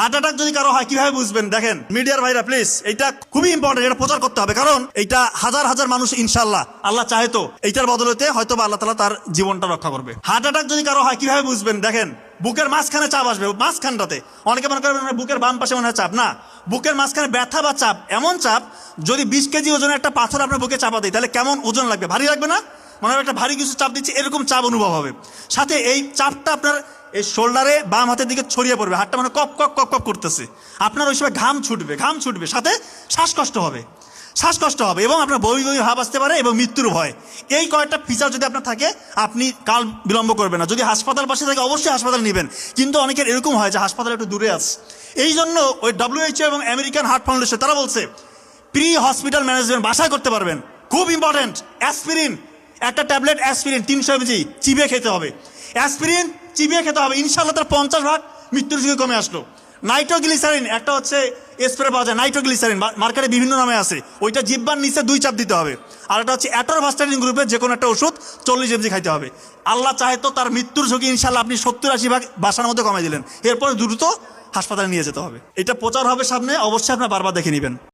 Heart attack যদি কারও হয়, কীভাবে বুঝবেন? দেখেন, মিডিয়ার ভাইরা প্লিজ এটা খুবই ইম্পর্টেন্ট এটা প্রচার করতে হবে। কারণ এটা হাজার হাজার মানুষ ইনশাল্লাহ আল্লাহ চাহে তো, এইটার বদলতে হয়তো বা আল্লাহ তালা তার জীবনটা রক্ষা করবে। হার্ট অ্যাটাক যদি কারও হয়, কীভাবে বুঝবেন? দেখেন, বুকের মাঝখানে চাপ আসবে, মাঝখানটাতে। অনেকে মনে করবেন মানে বুকের বাম পাশে মনে হয় চাপ। না, বুকের মাঝখানে ব্যথা বা চাপ, এমন চাপ, যদি বিশ কেজি ওজনের একটা পাথর আপনার বুকে চাপা দেয়, তাহলে কেমন ওজন লাগবে? ভারী লাগবে না? মনে হয় একটা ভারী কিছু চাপ দিচ্ছে, এরকম চাপ অনুভব হবে। সাথে এই চাপটা আপনার এই শোল্ডারে বাম হাতের দিকে ছড়িয়ে পড়বে, হাতটা মানে কপ কপ কপ কপ করতেছে। আপনার ওই সময় ঘাম ছুটবে ঘাম ছুটবে, সাথে শ্বাসকষ্ট হবে। শ্বাসকষ্ট হবে এবং আপনার বই বই ভাব আসতে পারে এবং মৃত্যুর ভয়। এই কয়েকটা ফিচার যদি আপনার থাকে, আপনি কাল বিলম্ব করবেন না। যদি হাসপাতাল পাশে থাকে, অবশ্যই হাসপাতাল নেবেন। কিন্তু অনেকের এরকম হয় যে হাসপাতাল একটু দূরে আছে। এই জন্য ওই ডাব্লিউএইচও এবং আমেরিকান হার্ট ফাউন্ডেশন তারা বলছে প্রি হসপিটাল ম্যানেজমেন্ট বাসায় করতে পারবেন। খুব ইম্পর্টেন্ট অ্যাসপিরিন একটা ট্যাবলেট অ্যাসপিরিন তিনশো এমজি চিবিয়ে খেতে হবে। অ্যাসপিরিন চিবিয়ে খেতে হবে। ইনশাল্লাহ তার পঞ্চাশ ভাগ মৃত্যুর ঝুঁকি কমে আসলো। নাইট্রোগ্লিসারিন একটা হচ্ছে স্প্রে পাওয়া যায় নাইট্রোগ্লিসারিন মার্কেটে বিভিন্ন নামে আছে। ওইটা জিব্বার নিচে দুই চাপ দিতে হবে। আর একটা হচ্ছে অ্যাটোরভাস্টারিন গ্রুপের যে কোনো একটা ওষুধ চল্লিশ এমজি খাইতে হবে। আল্লাহ চাহে তো তার মৃত্যুর ঝুঁকি ইনশাল্লাহ আপনি সত্তর আশি ভাগ বাসার মধ্যে কমে দিলেন। এরপরে দ্রুত হাসপাতালে নিয়ে যেতে হবে। এটা প্রচার হবে সামনে, অবশ্যই আপনার বারবার দেখে নেবেন।